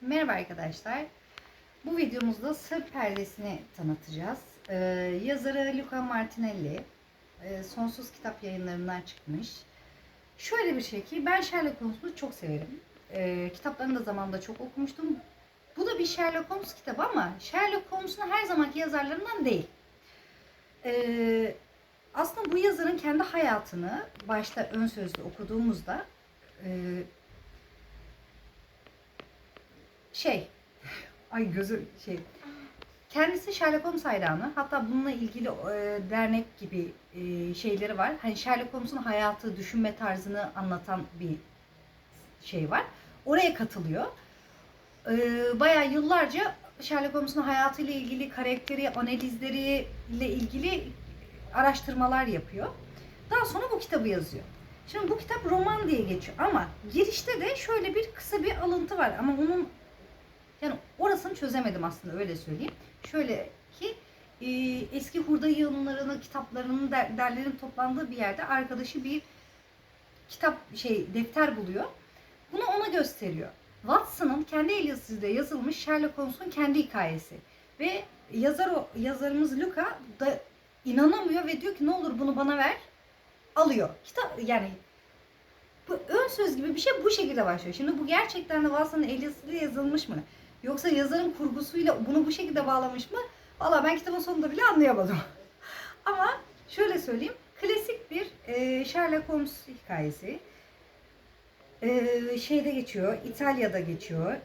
Merhaba arkadaşlar. Bu videomuzda Sır Perdesini tanıtacağız. Ee, yazarı Luca Martinelli. Ee, Sonsuz Kitap yayınlarından çıkmış. Şöyle bir şey ki ben Sherlock Holmes'u çok severim. Ee, kitaplarını da zamanında çok okumuştum. Bu da bir Sherlock Holmes kitabı ama Sherlock Holmes'un her zamanki yazarlarından değil. Ee, aslında bu yazarın kendi hayatını başta ön sözlü okuduğumuzda e, şey ay gözü şey kendisi Sherlock Holmes hayranı. Hatta bununla ilgili e, dernek gibi e, şeyleri var. Hani Sherlock Holmes'un hayatı, düşünme tarzını anlatan bir şey var. Oraya katılıyor. E, bayağı yıllarca Sherlock Holmes'un hayatıyla ilgili, karakteri, analizleri ile ilgili araştırmalar yapıyor. Daha sonra bu kitabı yazıyor. Şimdi bu kitap roman diye geçiyor ama girişte de şöyle bir kısa bir alıntı var ama onun yani orasını çözemedim aslında öyle söyleyeyim. Şöyle ki e, eski hurda yığınlarını, kitaplarının, der, derlerin toplandığı bir yerde arkadaşı bir kitap şey defter buluyor. Bunu ona gösteriyor. Watson'ın kendi el yazısıyla yazılmış Sherlock Holmes'un kendi hikayesi. Ve yazar o yazarımız Luca da inanamıyor ve diyor ki ne olur bunu bana ver. Alıyor. Kitap yani bu ön söz gibi bir şey bu şekilde başlıyor. Şimdi bu gerçekten de Watson'ın el yazısıyla yazılmış mı? Yoksa yazarın kurgusuyla bunu bu şekilde bağlamış mı? Valla ben kitabın sonunda bile anlayamadım. Ama şöyle söyleyeyim. Klasik bir e, Sherlock Holmes hikayesi. E, şeyde geçiyor. İtalya'da geçiyor.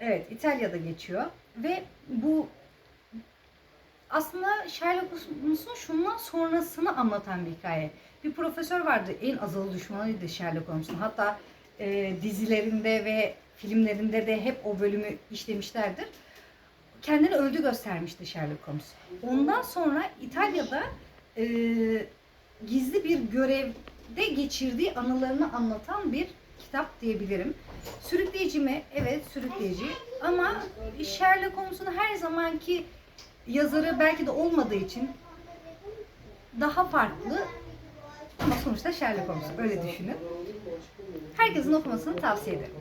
Evet İtalya'da geçiyor. Ve bu aslında Sherlock Holmes'un şundan sonrasını anlatan bir hikaye. Bir profesör vardı. En azılı düşmanıydı Sherlock Holmes'un. Hatta e, dizilerinde ve filmlerinde de hep o bölümü işlemişlerdir. Kendini öldü göstermişti Sherlock Holmes. Ondan sonra İtalya'da e, gizli bir görevde geçirdiği anılarını anlatan bir kitap diyebilirim. Sürükleyici mi? Evet sürükleyici. Ama Sherlock Holmes'un her zamanki yazarı belki de olmadığı için daha farklı ama sonuçta Sherlock Holmes öyle düşünün. Herkesin okumasını tavsiye ederim.